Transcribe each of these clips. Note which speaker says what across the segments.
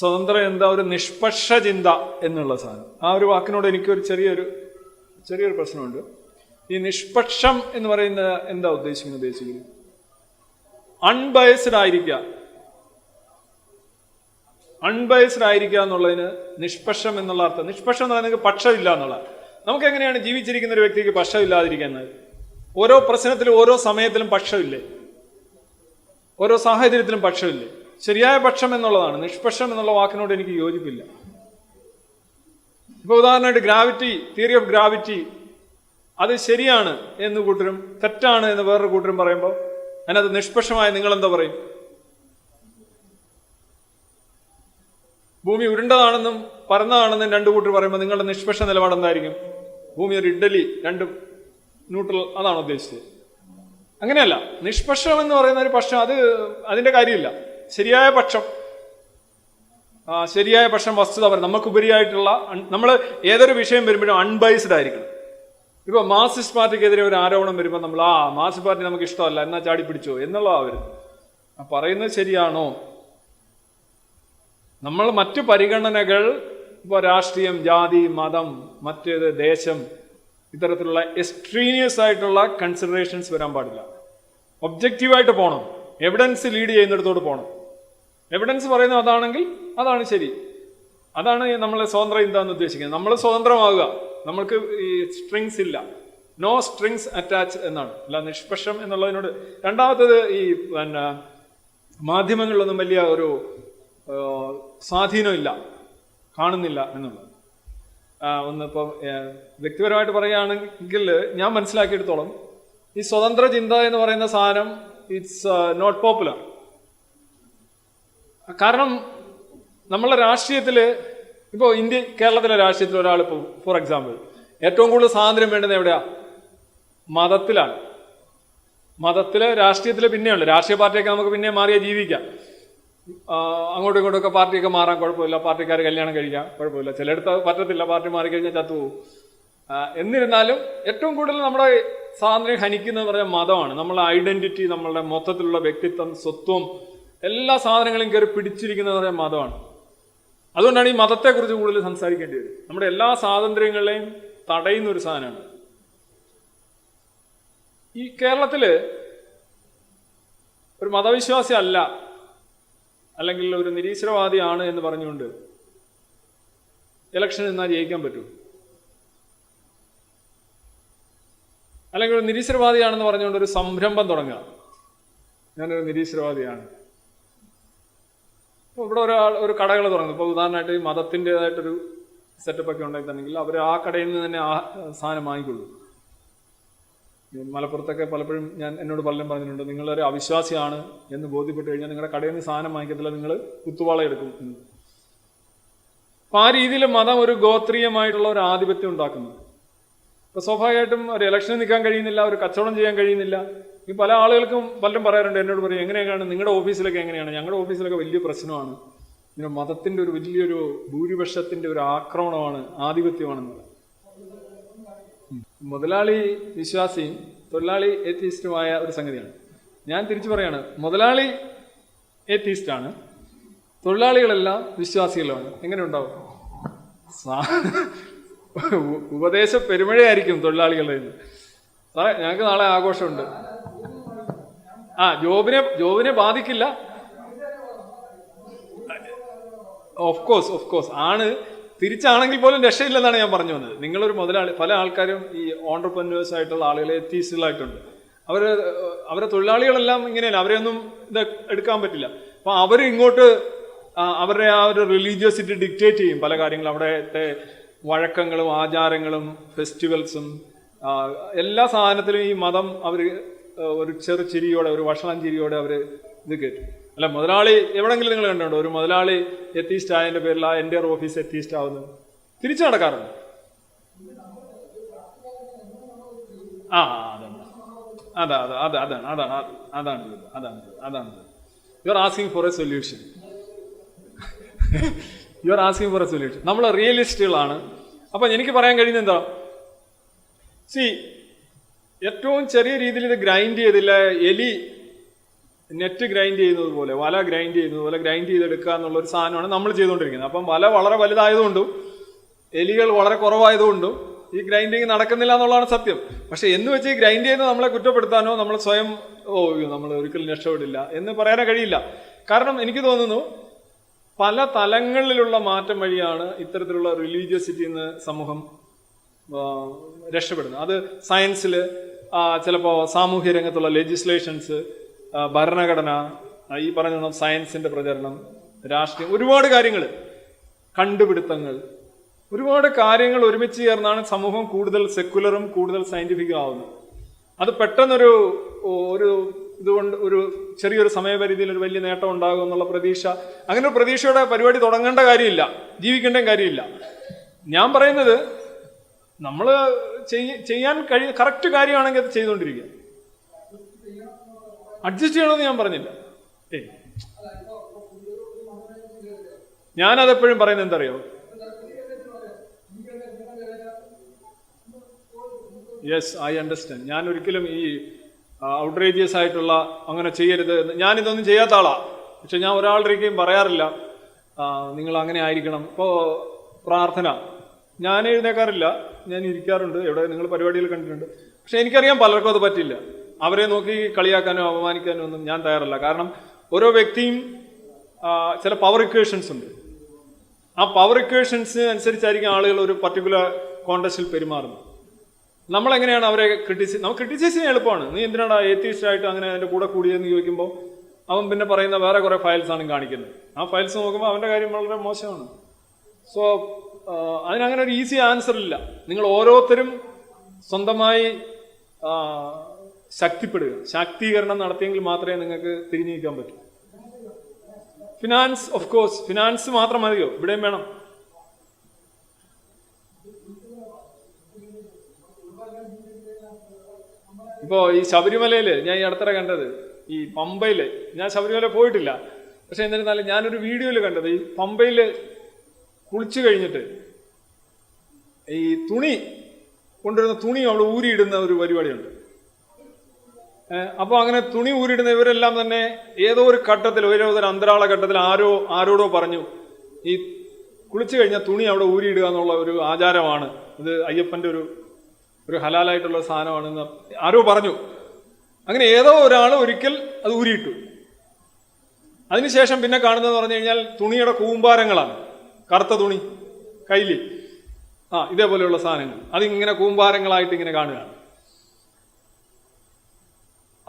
Speaker 1: സ്വതന്ത്രം എന്താ ഒരു നിഷ്പക്ഷ ചിന്ത എന്നുള്ള സാധനം. ആ ഒരു വാക്കിനോട് എനിക്കൊരു ചെറിയൊരു ചെറിയൊരു പ്രശ്നമുണ്ട്. ഈ നിഷ്പക്ഷം എന്ന് പറയുന്നത് എന്താ ഉദ്ദേശിക്കുന്നത് ഉദ്ദേശിക്കുന്നത്? അൺബയസ്ഡ് ആയിരിക്കുക. അൺബയസ്ഡ് ആയിരിക്കുക എന്നുള്ളതിന് നിഷ്പക്ഷം എന്നുള്ള അർത്ഥം. നിഷ്പക്ഷം എന്ന് പറയുന്നത് പക്ഷമില്ല എന്നുള്ള. നമുക്ക് എങ്ങനെയാണ് ജീവിച്ചിരിക്കുന്ന ഒരു വ്യക്തിക്ക് പക്ഷമില്ലാതിരിക്കുന്നത് ഓരോ പ്രശ്നത്തിലും ഓരോ സമയത്തിലും പക്ഷമില്ലേ? ഓരോ സാഹചര്യത്തിലും പക്ഷമില്ലേ? ശരിയായ പക്ഷം എന്നുള്ളതാണ്. നിഷ്പക്ഷം എന്നുള്ള വാക്കിനോട് എനിക്ക് യോജിപ്പില്ല. ഇപ്പൊ ഉദാഹരണമായിട്ട് ഗ്രാവിറ്റി തിയറി ഓഫ് ഗ്രാവിറ്റി അത് ശരിയാണ് എന്ന് കൂട്ടരും തെറ്റാണ് എന്ന് വേറൊരു കൂട്ടരും പറയുമ്പോൾ അതിനകത്ത് നിഷ്പക്ഷമായി നിങ്ങൾ എന്താ പറയും? ഭൂമി ഉരുണ്ടതാണെന്നും പരന്നതാണെന്നും രണ്ടു കൂട്ടർ പറയുമ്പോൾ നിങ്ങളുടെ നിഷ്പക്ഷ നിലപാട് എന്തായിരിക്കും? ഭൂമി ഒരു ഇഡലി രണ്ടും ന്യൂട്രൽ അതാണ് ഉദ്ദേശിച്ചത്. അങ്ങനെയല്ല. നിഷ്പക്ഷം എന്ന് പറയുന്ന ഒരു പക്ഷം അത് അതിന്റെ കാര്യമില്ല. ശരിയായ പക്ഷം. ശരിയായ പക്ഷം വസ്തുത പറയും നമുക്കുപരിയായിട്ടുള്ള നമ്മൾ ഏതൊരു വിഷയം വരുമ്പോഴും അൺബൈസ്ഡ് ആയിരിക്കണം. ഇപ്പോൾ മാർസിസ്റ്റ് പാർട്ടിക്കെതിരെ ഒരു ആരോപണം വരുമ്പോൾ നമ്മൾ ആ മാർസിസ്റ്റ് പാർട്ടി നമുക്ക് ഇഷ്ടമല്ല എന്നാ ചാടി പിടിച്ചോ? എന്നുള്ള അവർ ആ പറയുന്നത് ശരിയാണോ? നമ്മൾ മറ്റു പരിഗണനകൾ ഇപ്പോൾ രാഷ്ട്രീയം ജാതി മതം മറ്റേത് ദേശം ഇത്തരത്തിലുള്ള എക്സ്ട്രീനിയസ് ആയിട്ടുള്ള കൺസിഡറേഷൻസ് വരാൻ പാടില്ല. ഒബ്ജക്റ്റീവായിട്ട് പോകണം എവിഡൻസ് ലീഡ് ചെയ്യുന്നിടത്തോട് പോകണം എവിഡൻസ് പറയുന്നത് അതാണെങ്കിൽ അതാണ് ശരി. അതാണ് നമ്മളെ സ്വതന്ത്ര എന്താന്ന് ഉദ്ദേശിക്കുന്നത്. നമ്മൾ സ്വതന്ത്രമാകുക നമ്മൾക്ക് ഈ സ്ട്രിങ്സ് ഇല്ല. നോ സ്ട്രിങ്സ് അറ്റാച്ച് എന്നാണ്. അല്ല നിഷ്പക്ഷം എന്നുള്ളതിനോട് രണ്ടാമത്തത് ഈ പിന്നെ മാധ്യമങ്ങളിലൊന്നും വലിയ ഒരു സ്വാധീനമില്ല കാണുന്നില്ല എന്നുള്ളത്. ഒന്നിപ്പോൾ വ്യക്തിപരമായിട്ട് പറയുകയാണെങ്കിൽ ഞാൻ മനസ്സിലാക്കിയെടുത്തോളം ഈ സ്വതന്ത്ര ചിന്ത എന്ന് പറയുന്ന സാധനം ഇറ്റ്സ് നോട്ട് പോപ്പുലർ കാരണം നമ്മളുടെ രാഷ്ട്രീയത്തിൽ ഇപ്പോൾ ഇന്ത്യ കേരളത്തിലെ രാഷ്ട്രീയത്തിൽ ഒരാൾ ഇപ്പോൾ ഫോർ എക്സാമ്പിൾ ഏറ്റവും കൂടുതൽ സ്വാതന്ത്ര്യം വേണ്ടത് എവിടെയാ? മതത്തിലാണ്. മതത്തിലെ രാഷ്ട്രീയത്തിൽ പിന്നെയുണ്ട്. രാഷ്ട്രീയ പാർട്ടിയൊക്കെ നമുക്ക് പിന്നെ മാറിയ ജീവിക്കാം. അങ്ങോട്ടും ഇങ്ങോട്ടുമൊക്കെ പാർട്ടിയൊക്കെ മാറാൻ കുഴപ്പമില്ല. പാർട്ടിക്കാർ കല്യാണം കഴിക്കാം കുഴപ്പമില്ല. ചിലയിടത്ത് പറ്റത്തില്ല. പാർട്ടി മാറിക്കഴിഞ്ഞാൽ ചത്തുപോകും. എന്നിരുന്നാലും ഏറ്റവും കൂടുതൽ നമ്മുടെ സ്വാതന്ത്ര്യം ഹനിക്കുന്നത് പറഞ്ഞാൽ മതമാണ്. നമ്മളെ ഐഡന്റിറ്റി നമ്മളുടെ മൊത്തത്തിലുള്ള വ്യക്തിത്വം സ്വത്വം എല്ലാ സാധനങ്ങളും കയറി പിടിച്ചിരിക്കുന്നത് പറയാൻ മതമാണ്. അതുകൊണ്ടാണ് ഈ മതത്തെക്കുറിച്ച് കൂടുതൽ സംസാരിക്കേണ്ടി വരും നമ്മുടെ എല്ലാ സ്വാതന്ത്ര്യങ്ങളെയും തടയുന്ന ഒരു സാധനമാണ്. ഈ കേരളത്തിൽ ഒരു മതവിശ്വാസി അല്ല അല്ലെങ്കിൽ ഒരു നിരീശ്വരവാദിയാണ് എന്ന് പറഞ്ഞുകൊണ്ട് ഇലക്ഷൻ നിന്നാൽ ജയിക്കാൻ പറ്റൂ. അല്ലെങ്കിൽ ഒരു നിരീശ്വരവാദിയാണെന്ന് പറഞ്ഞുകൊണ്ട് ഒരു സംരംഭം തുടങ്ങുക. ഞാനൊരു നിരീശ്വരവാദിയാണ്. ഇപ്പോൾ ഇവിടെ ഒരാൾ ഒരു കടകൾ തുടങ്ങും ഇപ്പോൾ ഉദാഹരണമായിട്ട് ഈ മതത്തിന്റെതായിട്ടൊരു സെറ്റപ്പ് ഒക്കെ ഉണ്ടായിട്ടുണ്ടെങ്കിൽ അവർ ആ കടയിൽ നിന്ന് തന്നെ ആ സാധനം വാങ്ങിക്കൊള്ളൂ. മലപ്പുറത്തൊക്കെ പലപ്പോഴും ഞാൻ എന്നോട് പലരും പറഞ്ഞിട്ടുണ്ട് നിങ്ങളൊരു അവിശ്വാസിയാണ് എന്ന് ബോധ്യപ്പെട്ട് കഴിഞ്ഞാൽ നിങ്ങളുടെ കടയിൽ നിന്ന് സാധനം വാങ്ങിക്കത്തില്ല നിങ്ങൾ കുത്തുവാള എടുക്കും. എന്ന് അപ്പൊ ആ രീതിയിൽ മതം ഒരു ഗോത്രീയമായിട്ടുള്ള ഒരു ആധിപത്യം ഉണ്ടാക്കുന്നു. ഇപ്പൊ സ്വാഭാവികമായിട്ടും ഒരു ഇലക്ഷന് നിൽക്കാൻ കഴിയുന്നില്ല ഒരു കച്ചവടം ചെയ്യാൻ കഴിയുന്നില്ല. ഈ പല ആളുകൾക്കും പലരും പറയാറുണ്ട് എന്നോട് പറയും എങ്ങനെയൊക്കെയാണ് നിങ്ങളുടെ ഓഫീസിലൊക്കെ എങ്ങനെയാണ്? ഞങ്ങളുടെ ഓഫീസിലൊക്കെ വലിയ പ്രശ്നമാണ്. ഇങ്ങനെ മതത്തിന്റെ ഒരു വലിയൊരു ഭൂരിപക്ഷത്തിന്റെ ഒരു ആക്രമണമാണ് ആധിപത്യമാണെന്ന്. ഉം. മുതലാളി വിശ്വാസിയും തൊഴിലാളി എത്തിയിസ്റ്റുമായ ഒരു സംഗതിയാണ്. ഞാൻ തിരിച്ചു പറയാണ് മുതലാളി എത്തിയിസ്റ്റാണ് തൊഴിലാളികളെല്ലാം വിശ്വാസികളാണ്. എങ്ങനെ ഉണ്ടാവും? ഉപദേശ പെരുമഴയായിരിക്കും തൊഴിലാളികളുടെ കയ്യിൽ. സാറേ ഞങ്ങൾക്ക് നാളെ ആഘോഷമുണ്ട്. ആ ജോബിനെ ജോബിനെ ബാധിക്കില്ല. ഓഫ് കോഴ്സ് ഓഫ് കോഴ്സ് ആണ്. തിരിച്ചാണെങ്കിൽ പോലും രക്ഷയില്ലെന്നാണ് ഞാൻ പറഞ്ഞു വന്നത്. നിങ്ങളൊരു മുതലാളി പല ആൾക്കാരും ഈ ഓണ്ടർപ്രന്വേഴ്സ് ആയിട്ടുള്ള ആളുകളെ എത്തീസുകളായിട്ടുണ്ട് അവർ അവരെ തൊഴിലാളികളെല്ലാം ഇങ്ങനെയല്ല അവരെയൊന്നും ഇത് എടുക്കാൻ പറ്റില്ല. അപ്പം അവർ ഇങ്ങോട്ട് അവരുടെ ആ ഒരു റിലീജിയസിറ്റി ഡിക്റ്റേറ്റ് ചെയ്യും പല കാര്യങ്ങളും. അവിടുത്തെ വഴക്കങ്ങളും ആചാരങ്ങളും ഫെസ്റ്റിവൽസും എല്ലാ സാധനത്തിലും ഈ മതം അവർ ഒരു ചെറു ചിരിയോടെ ഒരു വഷളം ചിരിയോടെ അവർ ഇത് കേട്ടു. അല്ല മുതലാളി എവിടെങ്കിലും നിങ്ങൾ കണ്ടുണ്ടോ ഒരു മുതലാളി എത്തീസ്റ്റ് ആയതിന്റെ പേരിൽ ആ എന്റെ ഓഫീസ് എത്തീസ്റ്റ് ആവുന്നത് തിരിച്ചു നടക്കാറുണ്ട്. ആ അതാണ്. അതാ അതാ അതാ അതാണ് അതാണ് അതാണ് അതാണ് അതാണ്. You are asking for a solution you are asking for a solution നമ്മൾ റിയലിസ്റ്റുകളാണ് അപ്പൊ എനിക്ക് പറയാൻ കഴിയുന്നത് എന്താ? സി ഏറ്റവും ചെറിയ രീതിയിൽ ഇത് ഗ്രൈൻഡ് ചെയ്തില്ല എലി നെറ്റ് ഗ്രൈൻഡ് ചെയ്യുന്നത് പോലെ വല ഗ്രൈൻഡ് ചെയ്യുന്നത് പോലെ ഗ്രൈൻഡ് ചെയ്തെടുക്കുക എന്നുള്ള ഒരു സാധനമാണ് നമ്മൾ ചെയ്തുകൊണ്ടിരിക്കുന്നത്. അപ്പം വല വളരെ വലുതായതുകൊണ്ടും എലികൾ വളരെ കുറവായതുകൊണ്ടും ഈ ഗ്രൈൻഡിങ് നടക്കുന്നില്ല എന്നുള്ളതാണ് സത്യം. പക്ഷെ എന്ന് വെച്ച് ഈ ഗ്രൈൻഡ് ചെയ്യുന്നത് നമ്മളെ കുറ്റപ്പെടുത്താനോ നമ്മൾ സ്വയം ഓ നമ്മൾ ഒരിക്കലും രക്ഷപ്പെടില്ല എന്ന് പറയാനോ കഴിയില്ല. കാരണം എനിക്ക് തോന്നുന്നു പല തലങ്ങളിലുള്ള മാറ്റം വഴിയാണ് ഇത്തരത്തിലുള്ള റിലീജിയസിറ്റി എന്ന് സമൂഹം രക്ഷപ്പെടുന്നത്. അത് സയൻസിൽ ചിലപ്പോൾ സാമൂഹ്യ രംഗത്തുള്ള ലെജിസ്ലേഷൻസ് ഭരണഘടന ഈ പറഞ്ഞ സയൻസിന്റെ പ്രചരണം രാഷ്ട്രീയം ഒരുപാട് കാര്യങ്ങൾ കണ്ടുപിടുത്തങ്ങൾ. ഒരുപാട് കാര്യങ്ങൾ ഒരുമിച്ച് ചേർന്നാണ് സമൂഹം കൂടുതൽ സെക്കുലറും കൂടുതൽ സയന്റിഫിക്കും ആവുന്നത്. അത് പെട്ടെന്നൊരു ഒരു ഇതുകൊണ്ട് ഒരു ചെറിയൊരു സമയപരിധിയിൽ ഒരു വലിയ നേട്ടം ഉണ്ടാകും എന്നുള്ള പ്രതീക്ഷ. അങ്ങനെ ഒരു പ്രതീക്ഷയുടെ പരിപാടി തുടങ്ങേണ്ട കാര്യമില്ല. ജീവിക്കേണ്ട കാര്യമില്ല. ഞാൻ പറയുന്നത് നമ്മൾ ചെയ്യാൻ കഴി കറക്റ്റ് കാര്യമാണെങ്കിൽ അത് ചെയ്തുകൊണ്ടിരിക്കുക. അഡ്ജസ്റ്റ് ചെയ്യണമെന്ന് ഞാൻ പറഞ്ഞില്ല. ഏ ഞാനതെപ്പോഴും പറയുന്നത് എന്തറിയോ യെസ് ഐ അണ്ടർസ്റ്റാൻഡ് ഞാൻ ഒരിക്കലും ഈ ഔട്ട്റേജിയസ് ആയിട്ടുള്ള അങ്ങനെ ചെയ്യരുത് ഞാൻ ഇതൊന്നും ചെയ്യാത്ത ആളാണ് പക്ഷെ ഞാൻ ഒരാളുടെയും പറയാറില്ല. നിങ്ങൾ അങ്ങനെ ആയിരിക്കണം. ഇപ്പോൾ പ്രാർത്ഥന. ഞാൻ എഴുന്നേക്കാറില്ല. ഞാൻ ഇരിക്കാറുണ്ട്. എവിടെ നിങ്ങൾ പരിപാടികൾ കണ്ടിട്ടുണ്ട്. പക്ഷെ എനിക്കറിയാം പലർക്കും അത് പറ്റില്ല. അവരെ നോക്കി കളിയാക്കാനോ അപമാനിക്കാനോ ഒന്നും ഞാൻ തയ്യാറല്ല. കാരണം ഓരോ വ്യക്തിയും ചില പവർ ഇക്വേഷൻസ് ഉണ്ട്. ആ പവർ ഇക്വേഷൻസ് അനുസരിച്ചായിരിക്കും ആളുകൾ ഒരു പർട്ടിക്കുലർ കോണ്ടസ്റ്റിൽ പെരുമാറുന്നത്. നമ്മൾ എങ്ങനെയാണ് അവരെ ക്രിട്ടിസൈസ് നമുക്ക് ക്രിട്ടിസൈസ് ചെയ്യാൻ എളുപ്പമാണ്. നീ എന്തിനാണ് ഏത്തീസ്റ്റ് ആയിട്ട് അങ്ങനെ അതിന്റെ കൂടെ കൂടിയെന്ന് ചോദിക്കുമ്പോൾ അവൻ പിന്നെ പറയുന്ന വേറെ കുറെ ഫയൽസ് ആണ് കാണിക്കുന്നത്. ആ ഫയൽസ് നോക്കുമ്പോൾ അവന്റെ കാര്യം വളരെ മോശമാണ്. സോ അതിനങ്ങനെ ഒരു ഈസി ആൻസർ ഇല്ല. നിങ്ങൾ ഓരോരുത്തരും സ്വന്തമായി ശക്തിപ്പെടുക. ശാക്തീകരണം നടത്തിയെങ്കിൽ മാത്രമേ നിങ്ങൾക്ക് തിരിഞ്ഞു നിൽക്കാൻ പറ്റൂ. ഫിനാൻസ് ഓഫ് കോഴ്സ് ഫിനാൻസ് മാത്രം മതിയോ? ഇവിടെയും വേണം. ഇപ്പോ ഈ ശബരിമലയിൽ ഞാൻ ഈ അടുത്തിടെ കണ്ടത് ഈ പമ്പയിൽ ഞാൻ ശബരിമല പോയിട്ടില്ല. പക്ഷെ എന്നിരുന്നാലും ഞാനൊരു വീഡിയോയിൽ കണ്ടത് ഈ പമ്പയിൽ കുളിച്ചു കഴിഞ്ഞിട്ട് ഈ തുണി കൊണ്ടുവരുന്ന തുണി അവിടെ ഊരിയിടുന്ന ഒരു പരിപാടിയുണ്ട്. അപ്പോൾ അപ്പൊ അങ്ങനെ തുണി ഊരിയിടുന്ന ഇവരെല്ലാം തന്നെ ഏതോ ഒരു ഘട്ടത്തിൽ ഓരോ ഒരു അന്തരാള ഘട്ടത്തിൽ ആരോ ആരോടോ പറഞ്ഞു ഈ കുളിച്ചു കഴിഞ്ഞാൽ തുണി അവിടെ ഊരിയിടുക എന്നുള്ള ഒരു ആചാരമാണ്. ഇത് അയ്യപ്പന്റെ ഒരു ഒരു ഹലാലായിട്ടുള്ള സാധനമാണെന്ന് ആരോ പറഞ്ഞു. അങ്ങനെ ഏതോ ഒരാൾ ഒരിക്കൽ അത് ഊരിയിട്ടു. അതിനുശേഷം പിന്നെ കാണുന്നതെന്ന് പറഞ്ഞു കഴിഞ്ഞാൽ തുണിയുടെ കൂമ്പാരങ്ങളാണ്. കറുത്ത തുണി കയ്യിൽ ആ ഇതേപോലെയുള്ള സാധനങ്ങൾ. അതിങ്ങനെ കൂമ്പാരങ്ങളായിട്ട് ഇങ്ങനെ കാണുകയാണ്.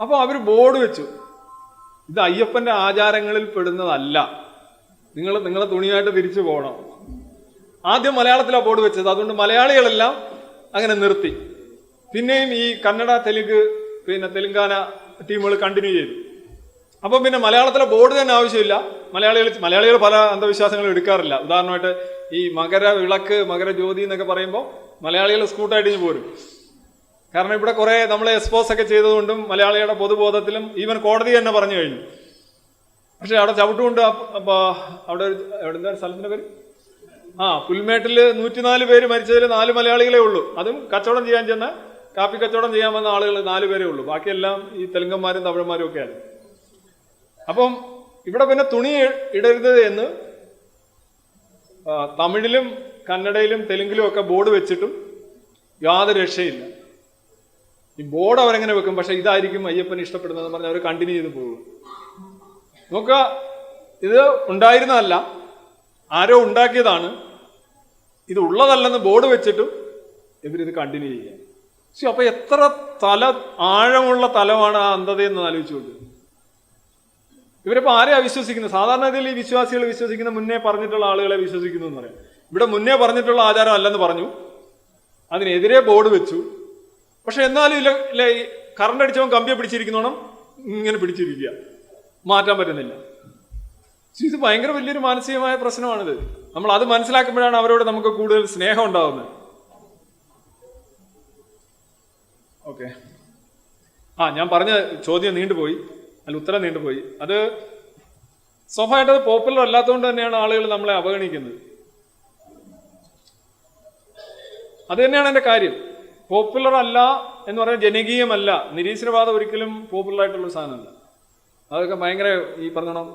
Speaker 1: അപ്പോൾ അവർ ബോർഡ് വെച്ചു. ഇത് അയ്യപ്പന്റെ ആചാരങ്ങളിൽ പെടുന്നതല്ല. നിങ്ങൾ നിങ്ങളെ തുണിയായിട്ട് തിരിച്ചു പോകണം. ആദ്യം മലയാളത്തിലാണ് ബോർഡ് വെച്ചത്. അതുകൊണ്ട് മലയാളികളെല്ലാം അങ്ങനെ നിർത്തി. പിന്നെയും ഈ കന്നഡ തെലുങ്ക് പിന്നെ തെലുങ്കാന ടീമുകൾ കണ്ടിന്യൂ ചെയ്തു. അപ്പം പിന്നെ മലയാളത്തിലെ ബോർഡ് തന്നെ ആവശ്യമില്ല. മലയാളികൾ മലയാളികൾ പല അന്ധവിശ്വാസങ്ങളും എടുക്കാറില്ല. ഉദാഹരണമായിട്ട് ഈ മകര വിളക്ക് മകര ജ്യോതി എന്നൊക്കെ പറയുമ്പോൾ മലയാളികൾ സ്കൂട്ടായിട്ട് ഇനി പോരും. കാരണം ഇവിടെ കുറെ നമ്മൾ എക്സ്പോസ് ഒക്കെ ചെയ്തതുകൊണ്ടും മലയാളികളുടെ പൊതുബോധത്തിലും ഈവൻ കോടതി തന്നെ പറഞ്ഞു കഴിഞ്ഞു. പക്ഷെ അവിടെ ചവിട്ടുകൊണ്ട് അവിടെ ഒരു എവിടെ എന്താ സ്ഥലത്തിന്റെ പേര്? ആ പുൽമേട്ടിൽ നൂറ്റിനാല് പേര് മരിച്ചതിൽ നാല് മലയാളികളെ ഉള്ളൂ. അതും കച്ചവടം ചെയ്യാൻ ചെന്ന കാപ്പി കച്ചവടം ചെയ്യാൻ വന്ന ആളുകൾ നാല് പേരേ ഉള്ളൂ. ബാക്കിയെല്ലാം ഈ തെലുങ്കന്മാരും തമിഴന്മാരും ഒക്കെയാണ്. അപ്പം ഇവിടെ പിന്നെ തുണി ഇടരുത് എന്ന് തമിഴിലും കന്നഡയിലും തെലുങ്കിലും ഒക്കെ ബോർഡ് വെച്ചിട്ടും യാതൊരു രക്ഷയില്ല. ഈ ബോർഡ് അവരെങ്ങനെ വെക്കും? പക്ഷെ ഇതായിരിക്കും അയ്യപ്പന് ഇഷ്ടപ്പെടുന്നതെന്ന് പറഞ്ഞ് അവർ കണ്ടിന്യൂ ചെയ്ത് പോകും നോക്കുക ഇത് ഉണ്ടായിരുന്നതല്ല. ആരോ ഉണ്ടാക്കിയതാണ്. ഇത് ഉള്ളതല്ലെന്ന് ബോർഡ് വെച്ചിട്ടും ഇവരിത് കണ്ടിന്യൂ ചെയ്യുക. പക്ഷെ അപ്പൊ എത്ര തല ആഴമുള്ള തലമാണ് ആ അന്ധതയെന്ന് ആലോചിച്ചു നോക്കുക ഇവരിപ്പോ ആരെയാ വിശ്വസിക്കുന്നത്? സാധാരണഗതിയിൽ ഈ വിശ്വാസികൾ വിശ്വസിക്കുന്ന മുന്നേ പറഞ്ഞിട്ടുള്ള ആളുകളെ വിശ്വസിക്കുന്നു എന്ന് പറയാം. ഇവിടെ മുന്നേ പറഞ്ഞിട്ടുള്ള ആചാരം അല്ലെന്ന് പറഞ്ഞു. അതിനെതിരെ ബോർഡ് വെച്ചു. പക്ഷെ എന്നാലും ഇല്ല ഇല്ല ഈ കറണ്ട് അടിച്ചവൻ കമ്പിയെ പിടിച്ചിരിക്കുന്നോണം ഇങ്ങനെ പിടിച്ചിരിക്കുക. മാറ്റാൻ പറ്റുന്നില്ല. ഇത് ഭയങ്കര വലിയൊരു മാനസികമായ പ്രശ്നമാണിത്. നമ്മൾ അത് മനസ്സിലാക്കുമ്പോഴാണ് അവരോട് നമുക്ക് കൂടുതൽ സ്നേഹം ഉണ്ടാവുന്നത്. ഓക്കെ. ആ ഞാൻ പറഞ്ഞ ചോദ്യം നീണ്ടുപോയി. അല്ല ഉത്തരം നീണ്ടുപോയി. അത് സ്വാഭാവികമായിട്ട് അത് പോപ്പുലർ അല്ലാത്തതുകൊണ്ട് തന്നെയാണ് ആളുകൾ നമ്മളെ അവഗണിക്കുന്നത്. അത് തന്നെയാണ് എന്റെ കാര്യം. പോപ്പുലർ അല്ല എന്ന് പറഞ്ഞാൽ ജനകീയമല്ല. നിരീശ്വരവാദം ഒരിക്കലും പോപ്പുലർ ആയിട്ടുള്ള സാധനമല്ല. അതൊക്കെ ഭയങ്കര ഈ പറഞ്ഞോണം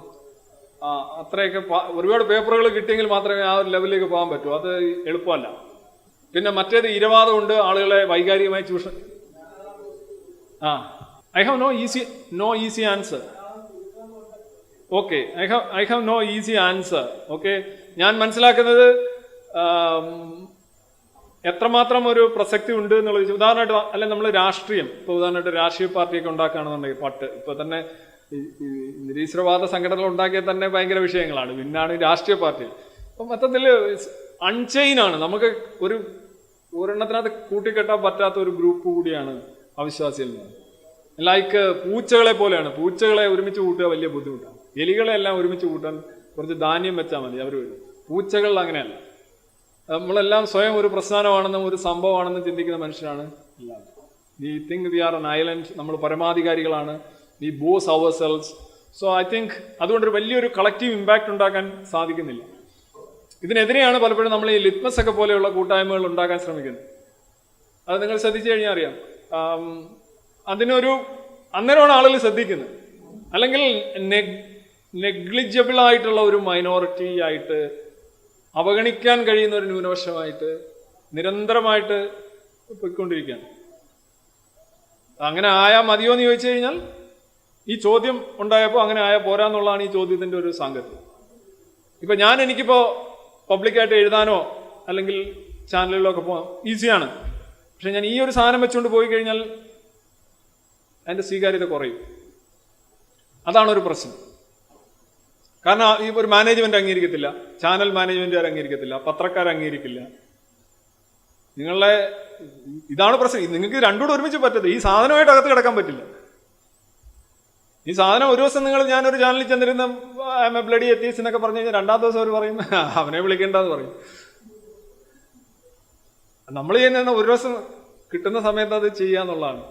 Speaker 1: അത്രയൊക്കെ ഒരുപാട് പേപ്പറുകൾ കിട്ടിയെങ്കിൽ മാത്രമേ ആ ഒരു ലെവലിലേക്ക് പോകാൻ പറ്റൂ. അത് എളുപ്പമല്ല. പിന്നെ മറ്റേത് ഇരവാദമുണ്ട് ആളുകളെ വൈകാരികമായി ചൂഷണം ആ. I have no easy no easy answer okay I have I have no easy answer okay ഞാൻ മനസ്സിലാക്കുന്നത് എത്രമാത്രം ഒരു പ്രസക്തി ഉണ്ട് എന്നുള്ള. ഉദാഹരണമായിട്ട് അല്ലെ നമ്മൾ രാഷ്ട്രീയം. ഇപ്പൊ ഉദാഹരണമായിട്ട് രാഷ്ട്രീയ പാർട്ടിയൊക്കെ ഉണ്ടാക്കുകയാണെന്നുണ്ടെങ്കിൽ പട്ട്. ഇപ്പൊ തന്നെ നിരീശ്വരവാദ സംഘടനകൾ ഉണ്ടാക്കിയ തന്നെ ഭയങ്കര വിഷയങ്ങളാണ്. പിന്നാണ് രാഷ്ട്രീയ പാർട്ടി. അപ്പൊ മൊത്തത്തിൽ അൺചെയിൻ ആണ്. നമുക്ക് ഒരു ഒരെണ്ണത്തിനകത്ത് കൂട്ടിക്കെട്ടാൻ പറ്റാത്ത ഒരു ഗ്രൂപ്പ് കൂടിയാണ് അവിശ്വാസികൾ ലൈക്ക് പൂച്ചകളെ പോലെയാണ്. പൂച്ചകളെ ഒരുമിച്ച് കൂട്ടുക വലിയ ബുദ്ധിമുട്ടാണ്. എലികളെ എല്ലാം ഒരുമിച്ച് കൂട്ടാൻ കുറച്ച് ധാന്യം വെച്ചാൽ മതി അവർ വരും. പൂച്ചകൾ അങ്ങനെയല്ല. നമ്മളെല്ലാം സ്വയം ഒരു പ്രസ്ഥാനമാണെന്നും ഒരു സംഭവമാണെന്നും ചിന്തിക്കുന്ന മനുഷ്യരാണ് എല്ലാവരും. We think we are an island നമ്മൾ പരമാധികാരികളാണ്. We boss our cells so I think അതുകൊണ്ടൊരു വലിയൊരു കളക്റ്റീവ് ഇമ്പാക്റ്റ് ഉണ്ടാക്കാൻ സാധിക്കുന്നില്ല. ഇതിനെതിരെയാണ് പലപ്പോഴും നമ്മൾ ഈ ലിറ്റ്മസ് ഒക്കെ പോലെയുള്ള കൂട്ടായ്മകൾ ഉണ്ടാക്കാൻ ശ്രമിക്കുന്നത്. അത് നിങ്ങൾ ശ്രദ്ധിച്ചു കഴിഞ്ഞാൽ അറിയാം. അതിനൊരു അന്നേരമാണ് ആളുകൾ ശ്രദ്ധിക്കുന്നത്. അല്ലെങ്കിൽ നെഗ്ലിജിബിൾ ആയിട്ടുള്ള ഒരു മൈനോറിറ്റി ആയിട്ട് അവഗണിക്കാൻ കഴിയുന്ന ഒരു ന്യൂനപക്ഷമായിട്ട് നിരന്തരമായിട്ട് പോയിക്കൊണ്ടിരിക്കുകയാണ്. അങ്ങനെ ആയാൽ മതിയോ എന്ന് ചോദിച്ചു കഴിഞ്ഞാൽ ഈ ചോദ്യം ഉണ്ടായപ്പോൾ അങ്ങനെ ആയാൽ പോരാന്നുള്ളതാണ് ഈ ചോദ്യത്തിന്റെ ഒരു സാങ്കത്യം ഇപ്പൊ ഞാൻ എനിക്കിപ്പോ പബ്ലിക്കായിട്ട് എഴുതാനോ അല്ലെങ്കിൽ ചാനലുകളിലൊക്കെ പോകാം ഈസിയാണ് പക്ഷെ ഞാൻ ഈ ഒരു സാധനം വെച്ചുകൊണ്ട് പോയി കഴിഞ്ഞാൽ അതിന്റെ സ്വീകാര്യത കുറയും. അതാണ് ഒരു പ്രശ്നം. കാരണം ഈ ഒരു മാനേജ്മെന്റ് അംഗീകരിക്കത്തില്ല. ചാനൽ മാനേജ്മെന്റുകാർ അംഗീകരിക്കത്തില്ല. പത്രക്കാർ അംഗീകരിക്കില്ല. നിങ്ങളെ ഇതാണ് പ്രശ്നം. നിങ്ങൾക്ക് രണ്ടുകൂടെ ഒരുമിച്ച് പറ്റത്തില്ല. ഈ സാധനമായിട്ട് അകത്ത് കിടക്കാൻ പറ്റില്ല. ഈ സാധനം ഒരു ദിവസം നിങ്ങൾ ഞാനൊരു ചാനലിൽ ചെന്നിരുന്ന ബ്ലഡി എത്തീസ് എന്നൊക്കെ പറഞ്ഞു കഴിഞ്ഞാൽ രണ്ടാം ദിവസം അവർ പറയും അവനെ വിളിക്കേണ്ടെന്ന് പറയും. നമ്മൾ ചെയ്യുന്ന ഒരു ദിവസം കിട്ടുന്ന സമയത്ത് അത് ചെയ്യാന്നുള്ളതാണ്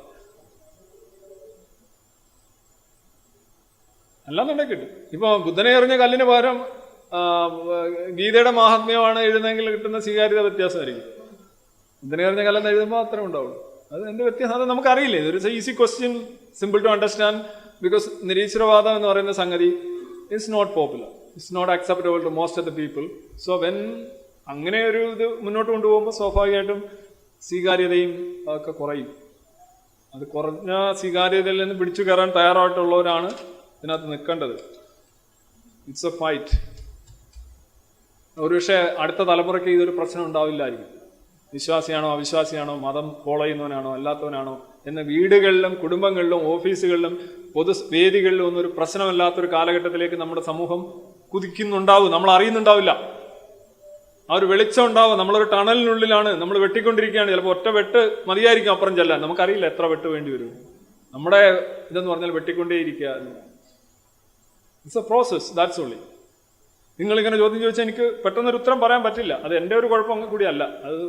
Speaker 1: അല്ലാന്നുണ്ടെങ്കിൽ കിട്ടും. ഇപ്പൊ ബുദ്ധനെ എറിഞ്ഞ കല്ലിന് പകരം ഗീതയുടെ മാഹാത്മ്യമാണ് എഴുതുന്നെങ്കിൽ കിട്ടുന്ന സ്വീകാര്യത വ്യത്യാസമായിരിക്കും. ബുദ്ധനെ എറിഞ്ഞ കല്ലെന്ന് എഴുതുമ്പോൾ അത്രേ ഉണ്ടാവുള്ളൂ. അത് എന്റെ വ്യത്യാസം. അത് നമുക്കറിയില്ലേ? ഇതൊരു easy question simple to understand because നിരീശ്വരവാദം എന്ന് പറയുന്ന സംഗതി it's not popular it's not acceptable to most of the people so when അങ്ങനെ ഒരു ഇത് മുന്നോട്ട് കൊണ്ടുപോകുമ്പോൾ സ്വാഭാവികമായിട്ടും സ്വീകാര്യതയും ഒക്കെ കുറയും. അത് കുറഞ്ഞ സ്വീകാര്യതയിൽ നിന്ന് പിടിച്ചു കയറാൻ തയ്യാറായിട്ടുള്ളവരാണ് ഇതിനകത്ത് നിൽക്കേണ്ടത്. ഇറ്റ്സ് എ ഫൈറ്റ് ഒരുപക്ഷെ അടുത്ത തലമുറയ്ക്ക് ഇതൊരു പ്രശ്നം ഉണ്ടാവില്ലായിരിക്കും. വിശ്വാസിയാണോ അവിശ്വാസിയാണോ മതം ഫോളോ ചെയ്യുന്നവനാണോ അല്ലാത്തവനാണോ എന്ന വീടുകളിലും കുടുംബങ്ങളിലും ഓഫീസുകളിലും പൊതു വേദികളിലും ഒന്നും ഒരു പ്രശ്നമല്ലാത്തൊരു കാലഘട്ടത്തിലേക്ക് നമ്മുടെ സമൂഹം കുതിക്കുന്നുണ്ടാവും. നമ്മൾ അറിയുന്നുണ്ടാവില്ല. ആ ഒരു വെളിച്ചം ഉണ്ടാവുക നമ്മളൊരു ടണലിനുള്ളിലാണ്. നമ്മൾ വെട്ടിക്കൊണ്ടിരിക്കുകയാണ്. ചിലപ്പോൾ ഒറ്റ വെട്ട് മതിയായിരിക്കും അപ്പുറം ചെല്ലാൻ. നമുക്കറിയില്ല എത്ര വെട്ട് വേണ്ടി വരും. നമ്മുടെ ഇതെന്ന് പറഞ്ഞാൽ വെട്ടിക്കൊണ്ടേയിരിക്കുക it's a process that's only നിങ്ങളിങ്ങനെ ചോദ്യം ചോദിച്ചാൽ എനിക്ക് പെട്ടെന്നൊരു ഉത്തരം പറയാൻ പറ്റില്ല. അത് എന്റെ ഒരു കുഴപ്പം കൂടിയല്ല അത്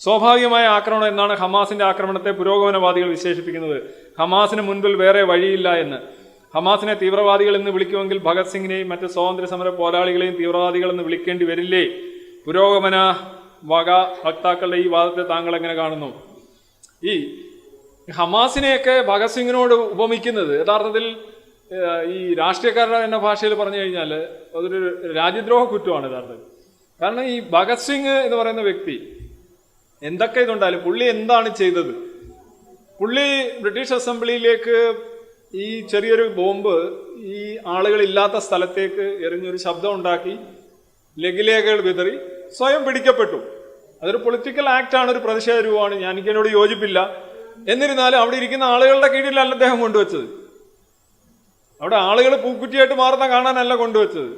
Speaker 1: സ്വാഭാവികമായ ആക്രമണം എന്നാണ് ഹമാസിന്റെ ആക്രമണത്തെ പുരോഗമനവാദികൾ വിശേഷിപ്പിക്കുന്നത്. ഹമാസിന് മുൻപിൽ വേറെ വഴിയില്ല എന്ന്. ഹമാസിനെ തീവ്രവാദികൾ എന്ന് വിളിക്കുമെങ്കിൽ ഭഗത് സിംഗിനെയും മറ്റ് സ്വാതന്ത്ര്യ സമര പോരാളികളെയും തീവ്രവാദികൾ എന്ന് വിളിക്കേണ്ടി വരില്ലേ? പുരോഗമന വക വക്താക്കളുടെ ഈ വാദത്തെ താങ്കൾ എങ്ങനെ കാണുന്നു? ഈ ഹമാസിനെയൊക്കെ ഭഗത് സിംഗിനോട് ഉപമിക്കുന്നത് യഥാർത്ഥത്തിൽ ഈ രാഷ്ട്രീയക്കാരുടെ എന്ന ഭാഷയിൽ പറഞ്ഞു കഴിഞ്ഞാൽ അതൊരു രാജ്യദ്രോഹ കുറ്റമാണ് യഥാർത്ഥത്തിൽ. കാരണം ഈ ഭഗത് സിംഗ് എന്ന് പറയുന്ന വ്യക്തി എന്തൊക്കെ ഇതുണ്ടായാലും പുള്ളി എന്താണ് ചെയ്തത്? പുള്ളി ബ്രിട്ടീഷ് അസംബ്ലിയിലേക്ക് ഈ ചെറിയൊരു ബോംബ് ഈ ആളുകളില്ലാത്ത സ്ഥലത്തേക്ക് എറിഞ്ഞൊരു ശബ്ദം ഉണ്ടാക്കി ലഘുലേഖകൾ വിതറി സ്വയം പിടിക്കപ്പെട്ടു. അതൊരു പൊളിറ്റിക്കൽ ആക്ട് ആണ് ഒരു പ്രതിഷേധ രൂപമാണ് ഞാൻ എനിക്കതിനോട് യോജിപ്പില്ല. എന്നിരുന്നാലും അവിടെ ഇരിക്കുന്ന ആളുകളുടെ കീഴിലല്ല അദ്ദേഹം കൊണ്ടുവച്ചത്. അവിടെ ആളുകൾ പൂക്കുറ്റിയായിട്ട് മാറുന്ന കാണാനല്ല കൊണ്ടുവച്ചത്.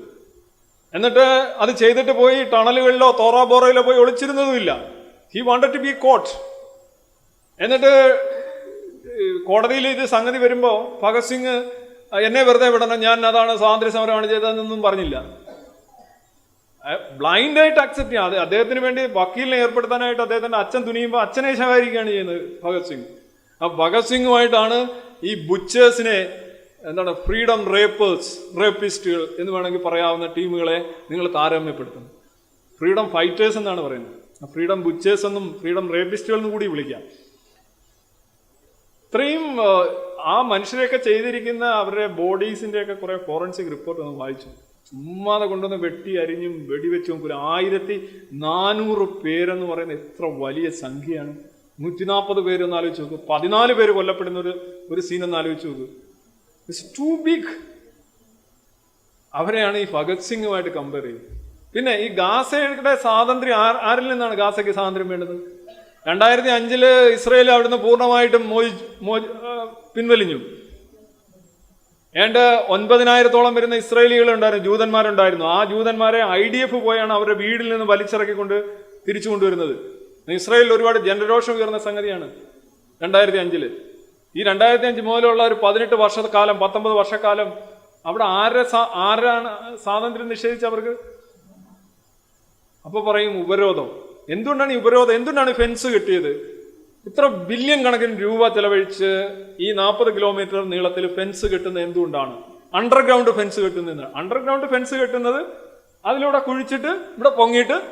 Speaker 1: എന്നിട്ട് അത് ചെയ്തിട്ട് പോയി ടണലുകളിലോ തോറാബോറയിലോ പോയി ഒളിച്ചിരുന്നതുമില്ല. He wanted to be caught എന്നിട്ട് കോടതിയിൽ ഇത് സംഗതി വരുമ്പോൾ ഭഗത് സിംഗ് എന്നെ വെറുതെ വിടണം ഞാൻ അതാണ് സ്വാതന്ത്ര്യ സമരമാണ് ചെയ്തതെന്നൊന്നും പറഞ്ഞില്ല. ബ്ലൈൻഡായിട്ട് അക്സെപ്റ്റ് ചെയ്യാം. അത് അദ്ദേഹത്തിന് വേണ്ടി വക്കീലിനെ ഏർപ്പെടുത്താനായിട്ട് അദ്ദേഹത്തിന്റെ അച്ഛൻ തുനിയുമ്പോൾ അച്ഛനെ ശകാരിക്കുകയാണ് ചെയ്യുന്നത് ഭഗത് സിംഗ്. ആ ഭഗത് സിംഗുമായിട്ടാണ് ഈ ബുച്ചേഴ്സിനെ എന്താണ് ഫ്രീഡം റേപ്പേഴ്സ് റേപ്പിസ്റ്റുകൾ എന്ന് വേണമെങ്കിൽ പറയാവുന്ന ടീമുകളെ നിങ്ങൾ താരതമ്യപ്പെടുത്തുന്നു ഫ്രീഡം ഫൈറ്റേഴ്സ് എന്നാണ് പറയുന്നത്. ഫ്രീഡം ബുച്ചേഴ്സ് എന്നും ഫ്രീഡം റേപ്പിസ്റ്റുകൾ എന്നും കൂടി വിളിക്കാം. ഇത്രയും ആ, മനുഷ്യരെയൊക്കെ ചെയ്തിരിക്കുന്ന അവരുടെ ബോഡീസിന്റെയൊക്കെ കുറെ ഫോറൻസിക് റിപ്പോർട്ട് ഒന്ന് വായിച്ചു. ചുമ്മാതെ കൊണ്ടുവന്ന് വെട്ടി അരിഞ്ഞും വെടിവെച്ചും ഒരു ആയിരത്തി നാനൂറ് പേരെന്ന് പറയുന്ന എത്ര വലിയ സംഖ്യയാണ്. നൂറ്റി നാൽപ്പത് പേരൊന്ന് ആലോചിച്ച് നോക്ക്. പതിനാല് പേര് കൊല്ലപ്പെടുന്ന ഒരു ഒരു സീൻ ഒന്ന് ആലോചിച്ച് നോക്ക്. ഇറ്റ്സ് ടു ബിഗ് അവരെയാണ് ഈ ഭഗത് സിംഗുമായിട്ട് കമ്പയർ ചെയ്യുന്നത് പിന്നെ ഈ ഗാസയുടെ സ്വാതന്ത്ര്യം ആരിൽ നിന്നാണ് ഗാസയ്ക്ക് സ്വാതന്ത്ര്യം വേണ്ടത്? രണ്ടായിരത്തി അഞ്ചിൽ ഇസ്രയേൽ അവിടുന്ന് പൂർണമായിട്ടും മോചി പിൻവലിഞ്ഞു. ഏണ്ട് ഒൻപതിനായിരത്തോളം വരുന്ന ഇസ്രയേലികൾ ഉണ്ടായിരുന്നു ജൂതന്മാരുണ്ടായിരുന്നു. ആ ജൂതന്മാരെ ഐ ഡി എഫ് പോയാണ് അവരുടെ വീടിൽ നിന്ന് വലിച്ചിറക്കിക്കൊണ്ട് തിരിച്ചു കൊണ്ടുവരുന്നത്. ഇസ്രയേലിൽ ഒരുപാട് ജനരോഷം ഉയർന്ന സംഗതിയാണ് രണ്ടായിരത്തി അഞ്ചിൽ ഈ രണ്ടായിരത്തി അഞ്ച് മുതലുള്ള ഒരു പതിനെട്ട് വർഷക്കാലം പത്തൊമ്പത് വർഷക്കാലം അവിടെ ആരെ ആരാണ് സ്വാതന്ത്ര്യം നിഷേധിച്ച അവർക്ക്? അപ്പൊ പറയും ഉപരോധം. എന്തുകൊണ്ടാണ് ഈ ഉപരോധം? എന്തുകൊണ്ടാണ് ഫെൻസ് കിട്ടിയത്? ഇത്ര ബില്യൺ കണക്കിന് രൂപ ചെലവഴിച്ച് ഈ നാൽപ്പത് കിലോമീറ്റർ നീളത്തിൽ ഫെൻസ് കെട്ടുന്നത് എന്തുകൊണ്ടാണ്? അണ്ടർഗ്രൗണ്ട് ഫെൻസ് കെട്ടുന്നത് അണ്ടർഗ്രൗണ്ട് ഫെൻസ് കെട്ടുന്നത് അതിലൂടെ കുഴിച്ചിട്ട് ഇവിടെ പൊങ്ങിയിട്ട്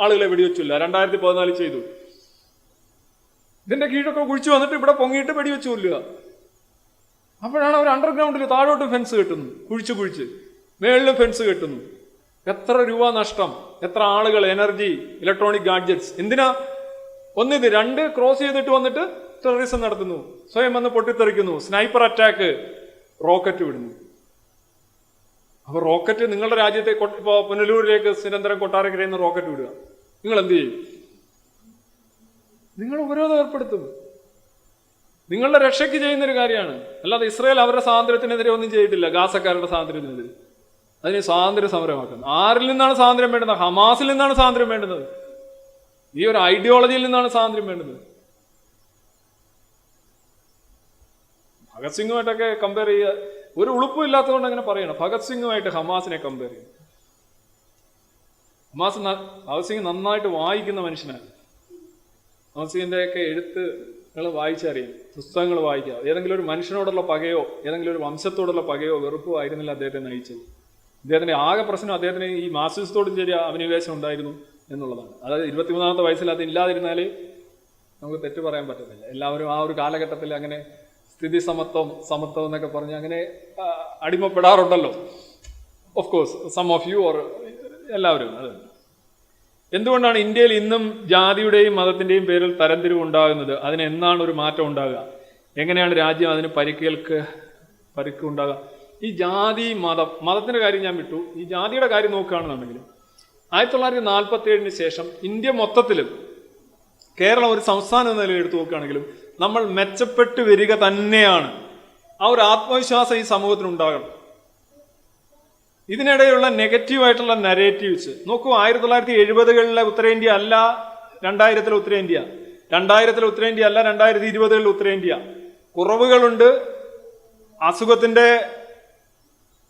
Speaker 1: ആളുകളെ വെടിവെച്ചില്ല. രണ്ടായിരത്തി പതിനാലിൽ ചെയ്തു. ഇതിന്റെ കീഴൊക്കെ കുഴിച്ചു വന്നിട്ട് ഇവിടെ പൊങ്ങിയിട്ട് വെടിവെച്ചു കൊല്ലുക. അപ്പോഴാണ് അവർ അണ്ടർഗ്രൗണ്ടിൽ താഴോട്ട് ഫെൻസ് കെട്ടുന്നു. കുഴിച്ച് കുഴിച്ച്. മേളിലും ഫെൻസ് കെട്ടുന്നു. എത്ര രൂപ നഷ്ടം? എത്ര ആളുകൾ എനർജി ഇലക്ട്രോണിക് ഗാഡ്ജറ്റ്സ് എന്തിനാ ഒന്നിത് രണ്ട് ക്രോസ് ചെയ്തിട്ട് വന്നിട്ട് ടെററിസം നടത്തുന്നു. സ്വയം വന്ന് പൊട്ടിത്തെറിക്കുന്നു. സ്നൈപ്പർ അറ്റാക്ക് റോക്കറ്റ് വിടുന്നു. അപ്പൊ റോക്കറ്റ് നിങ്ങളുടെ രാജ്യത്തെ ഇപ്പോൾ ഇപ്പോ പുനലൂരിലേക്ക് നിരന്തരം കൊട്ടാരക്കരയിൽ നിന്ന് റോക്കറ്റ് വിടുക. നിങ്ങൾ എന്ത് ചെയ്യും? നിങ്ങൾ ഉപരോധം ഏർപ്പെടുത്തും. നിങ്ങളുടെ രക്ഷയ്ക്ക് ചെയ്യുന്ന ഒരു കാര്യമാണ്. അല്ലാതെ ഇസ്രായേൽ അവരുടെ സ്വാതന്ത്ര്യത്തിനെതിരെ ഒന്നും ചെയ്തിട്ടില്ല. ഗാസക്കാരുടെ സ്വാതന്ത്ര്യത്തിനെതിരെ. അതിനെ സ്വാതന്ത്ര്യ സമരമാക്കുന്നത് ആരിൽ നിന്നാണ് സ്വാതന്ത്ര്യം വേണ്ടുന്നത്? ഹമാസിൽ നിന്നാണ് സ്വാതന്ത്ര്യം വേണ്ടുന്നത്? ഈ ഒരു ഐഡിയോളജിയിൽ നിന്നാണ് സ്വാതന്ത്ര്യം വേണ്ടത്. ഭഗത് സിംഗുമായിട്ടൊക്കെ കമ്പയർ ചെയ്യുക. ഒരു ഉളുപ്പും ഇല്ലാത്തതുകൊണ്ട് അങ്ങനെ പറയണം. ഭഗത് സിംഗുമായിട്ട് ഹമാസിനെ കമ്പയർ ചെയ്യും ഹമാസ് ഭഗത് സിംഗ് നന്നായിട്ട് വായിക്കുന്ന മനുഷ്യനാണ്. ഭഗത് സിംഗിന്റെ ഒക്കെ എഴുത്ത് നിങ്ങൾ വായിച്ചറിയും. പുസ്തകങ്ങൾ വായിക്കുക ഏതെങ്കിലും ഒരു മനുഷ്യനോടുള്ള പകയോ ഏതെങ്കിലും ഒരു വംശത്തോടുള്ള പകയോ വെറുപ്പോ ആയിരുന്നില്ല അദ്ദേഹത്തെ നയിച്ചത്. അദ്ദേഹത്തിന്റെ ആകെ പ്രശ്നം അദ്ദേഹത്തിന് ഈ മാസിസത്തോടും ചെറിയ അഭിനിവേശം ഉണ്ടായിരുന്നു. എന്നുള്ളതാണ്. അതായത് ഇരുപത്തിമൂന്നാമത്തെ വയസ്സിൽ അത് ഇല്ലാതിരുന്നാൽ നമുക്ക് തെറ്റ് പറയാൻ പറ്റത്തില്ല. എല്ലാവരും ആ ഒരു കാലഘട്ടത്തിൽ അങ്ങനെ സ്ഥിതി സമത്വം സമത്വം എന്നൊക്കെ പറഞ്ഞ് അങ്ങനെ അടിമപ്പെടാറുണ്ടല്ലോ. Of course some of you or എല്ലാവരും അത്. എന്തുകൊണ്ടാണ് ഇന്ത്യയിൽ ഇന്നും ജാതിയുടെയും മതത്തിന്റെയും പേരിൽ തരംതിരിവ് ഉണ്ടാകുന്നത്? അതിന് എന്നാണ് ഒരു മാറ്റം ഉണ്ടാകുക? എങ്ങനെയാണ് രാജ്യം അതിന് പരിക്കേൽക്ക് പരിക്ക് ഉണ്ടാകുക? ഈ ജാതി മതം മതത്തിന്റെ കാര്യം ഞാൻ വിട്ടു. ഈ ജാതിയുടെ കാര്യം നോക്കുകയാണെന്നുണ്ടെങ്കിൽ ആയിരത്തി തൊള്ളായിരത്തി നാൽപ്പത്തി ഏഴിന് ശേഷം ഇന്ത്യ മൊത്തത്തിലും കേരളം ഒരു സംസ്ഥാനം എന്ന നിലയിൽ എടുത്തു നോക്കുകയാണെങ്കിലും നമ്മൾ മെച്ചപ്പെട്ടു വരിക തന്നെയാണ്. ആ ഒരു ആത്മവിശ്വാസം ഈ സമൂഹത്തിന് ഉണ്ടാകണം. ഇതിനിടയിലുള്ള നെഗറ്റീവായിട്ടുള്ള നരേറ്റീവ്സ് നോക്കൂ ആയിരത്തി തൊള്ളായിരത്തി എഴുപതുകളിലെ ഉത്തരേന്ത്യ അല്ല രണ്ടായിരത്തിലെ ഉത്തരേന്ത്യ. രണ്ടായിരത്തിലെ ഉത്തരേന്ത്യ അല്ല രണ്ടായിരത്തി ഇരുപതുകളിലെ ഉത്തരേന്ത്യ. കുറവുകളുണ്ട് അസുഖത്തിന്റെ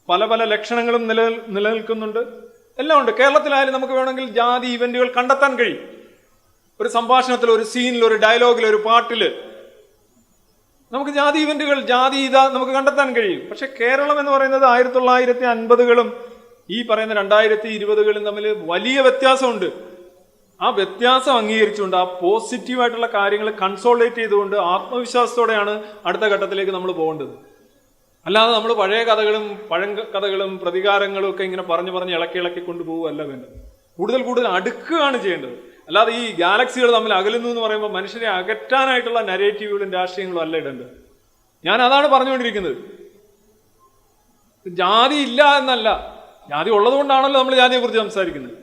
Speaker 1: പല പല ലക്ഷണങ്ങളും നില നിലനിൽക്കുന്നുണ്ട്. എല്ലാം ഉണ്ട്. കേരളത്തിലായാലും നമുക്ക് വേണമെങ്കിൽ ജാതി ഇവന്റുകൾ കണ്ടെത്താൻ കഴിയും. ഒരു സംഭാഷണത്തിൽ ഒരു സീനിൽ ഒരു ഡയലോഗിൽ ഒരു പാട്ടിൽ നമുക്ക് ജാതി ഇവന്റുകൾ ജാതി ഇതാ നമുക്ക് കണ്ടെത്താൻ കഴിയും. പക്ഷെ കേരളം എന്ന് പറയുന്നത് ആയിരത്തി തൊള്ളായിരത്തി അൻപതുകളും ഈ പറയുന്ന രണ്ടായിരത്തി ഇരുപതുകളും തമ്മിൽ വലിയ വ്യത്യാസമുണ്ട്. ആ വ്യത്യാസം അംഗീകരിച്ചുകൊണ്ട് ആ പോസിറ്റീവായിട്ടുള്ള കാര്യങ്ങൾ കൺസോൾട്ടേറ്റ് ചെയ്തുകൊണ്ട് ആത്മവിശ്വാസത്തോടെയാണ് അടുത്ത ഘട്ടത്തിലേക്ക് നമ്മൾ പോകേണ്ടത്. അല്ലാതെ നമ്മൾ പഴയ കഥകളും പഴം കഥകളും പ്രതികാരങ്ങളും ഒക്കെ ഇങ്ങനെ പറഞ്ഞു പറഞ്ഞ് ഇളക്കി ഇളക്കി കൊണ്ടുപോകുകയല്ല വേണ്ടത്. കൂടുതൽ കൂടുതൽ അടുക്കുകയാണ് ചെയ്യേണ്ടത്. അല്ലാതെ ഈ ഗാലക്സികൾ തമ്മിൽ അകലുന്നു എന്ന് പറയുമ്പോൾ മനുഷ്യരെ അകറ്റാനായിട്ടുള്ള നരേറ്റീവുകളും രാഷ്ട്രീയങ്ങളും അല്ല ഇടേണ്ടത്. ഞാൻ അതാണ് പറഞ്ഞുകൊണ്ടിരിക്കുന്നത്. ജാതി ഇല്ല എന്നല്ല. ജാതി ഉള്ളതുകൊണ്ടാണല്ലോ നമ്മൾ ജാതിയെ കുറിച്ച് സംസാരിക്കുന്നത്.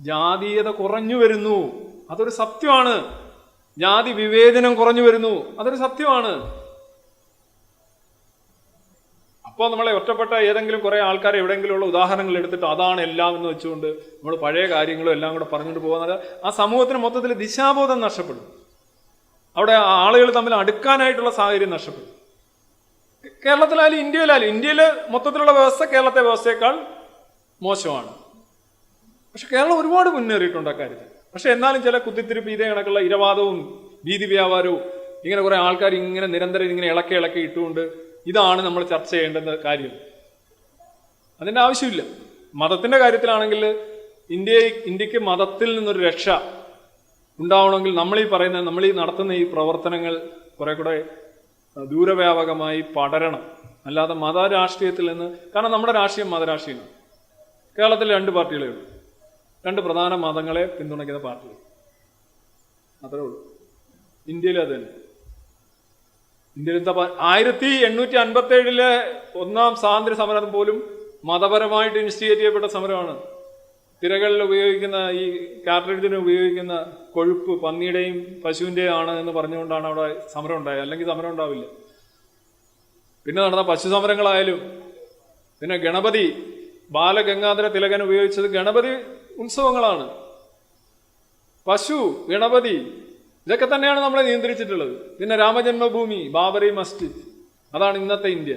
Speaker 1: ജാതീയത കുറഞ്ഞു വരുന്നു. അതൊരു സത്യമാണ്. ജാതി വിവേചനം കുറഞ്ഞു വരുന്നു. അതൊരു സത്യമാണ്. അപ്പോൾ നമ്മളെ ഒറ്റപ്പെട്ട ഏതെങ്കിലും കുറേ ആൾക്കാർ എവിടെയെങ്കിലും ഉള്ള ഉദാഹരണങ്ങൾ എടുത്തിട്ട് അതാണ് എല്ലാം എന്ന് വെച്ചുകൊണ്ട് നമ്മൾ പഴയ കാര്യങ്ങളും എല്ലാം കൂടെ പറഞ്ഞുകൊണ്ട് പോകുന്നത്. ആ സമൂഹത്തിന് മൊത്തത്തിൽ ദിശാബോധം നഷ്ടപ്പെടും. അവിടെ ആളുകൾ തമ്മിൽ അടുക്കാനായിട്ടുള്ള സാഹചര്യം നഷ്ടപ്പെടും. കേരളത്തിലായാലും ഇന്ത്യയിലായാലും ഇന്ത്യയിൽ മൊത്തത്തിലുള്ള വ്യവസ്ഥ കേരളത്തെ വ്യവസ്ഥയേക്കാൾ മോശമാണ്. പക്ഷെ കേരളം ഒരുപാട് മുന്നേറിയിട്ടുണ്ട് അക്കാര്യത്തിൽ പക്ഷെ എന്നാലും ചില കുത്തിത്തിരിപ്പ് ഇതേ കണക്കുള്ള ഇരവാദവും ഭീതി വ്യാപാരവും ഇങ്ങനെ കുറെ ആൾക്കാർ ഇങ്ങനെ നിരന്തരം ഇങ്ങനെ ഇളക്കി ഇളക്കി ഇട്ടുകൊണ്ട് ഇതാണ് നമ്മൾ ചർച്ച ചെയ്യേണ്ടുന്ന കാര്യം. അതിന്റെ ആവശ്യമില്ല. മതത്തിന്റെ കാര്യത്തിലാണെങ്കിൽ ഇന്ത്യ ഇന്ത്യയ്ക്ക് മതത്തിൽ നിന്നൊരു രക്ഷ ഉണ്ടാവണമെങ്കിൽ നമ്മൾ ഈ പറയുന്ന നമ്മൾ ഈ നടത്തുന്ന ഈ പ്രവർത്തനങ്ങൾ കുറെ കൂടെ ദൂരവ്യാപകമായി പടരണം. അല്ലാതെ മതരാഷ്ട്രീയത്തിൽ നിന്ന് കാരണം നമ്മുടെ രാഷ്ട്രീയം മതരാഷ്ട്രീയമാണ്. കേരളത്തിൽ രണ്ട് പാർട്ടികളേ ഉള്ളൂ. രണ്ട് പ്രധാന മതങ്ങളെ പിന്തുണയ്ക്കുന്ന പാർട്ടികൾ. അത്രേ ഉള്ളൂ. ഇന്ത്യയിലെ അത് തന്നെ. പ- ആയിരത്തി എണ്ണൂറ്റി അൻപത്തി ഏഴിലെ ഒന്നാം സ്വാതന്ത്ര്യ സമരം പോലും മതപരമായിട്ട് ഇൻസ്റ്റിഗേറ്റ് ചെയ്യപ്പെട്ട സമരമാണ്. തിരകളിൽ ഉപയോഗിക്കുന്ന ഈ കാർട്രിഡ്ജിന് ഉപയോഗിക്കുന്ന കൊഴുപ്പ് പന്നിയുടെയും പശുവിന്റെയും ആണ് എന്ന് പറഞ്ഞുകൊണ്ടാണ് അവിടെ സമരം ഉണ്ടായത്. അല്ലെങ്കിൽ സമരം ഉണ്ടാവില്ല. പിന്നെ നടന്ന പശു സമരങ്ങളായാലും പിന്നെ ഗണപതി ബാലഗംഗാധര തിലകൻ ഉപയോഗിച്ചത് ഗണപതി ഉത്സവങ്ങളാണ്. പശു ഗണപതി ഇതൊക്കെ തന്നെയാണ് നമ്മളെ നിയന്ത്രിച്ചിട്ടുള്ളത്. പിന്നെ രാമജന്മഭൂമി ബാബറി മസ്ജിദ്. അതാണ് ഇന്നത്തെ ഇന്ത്യ.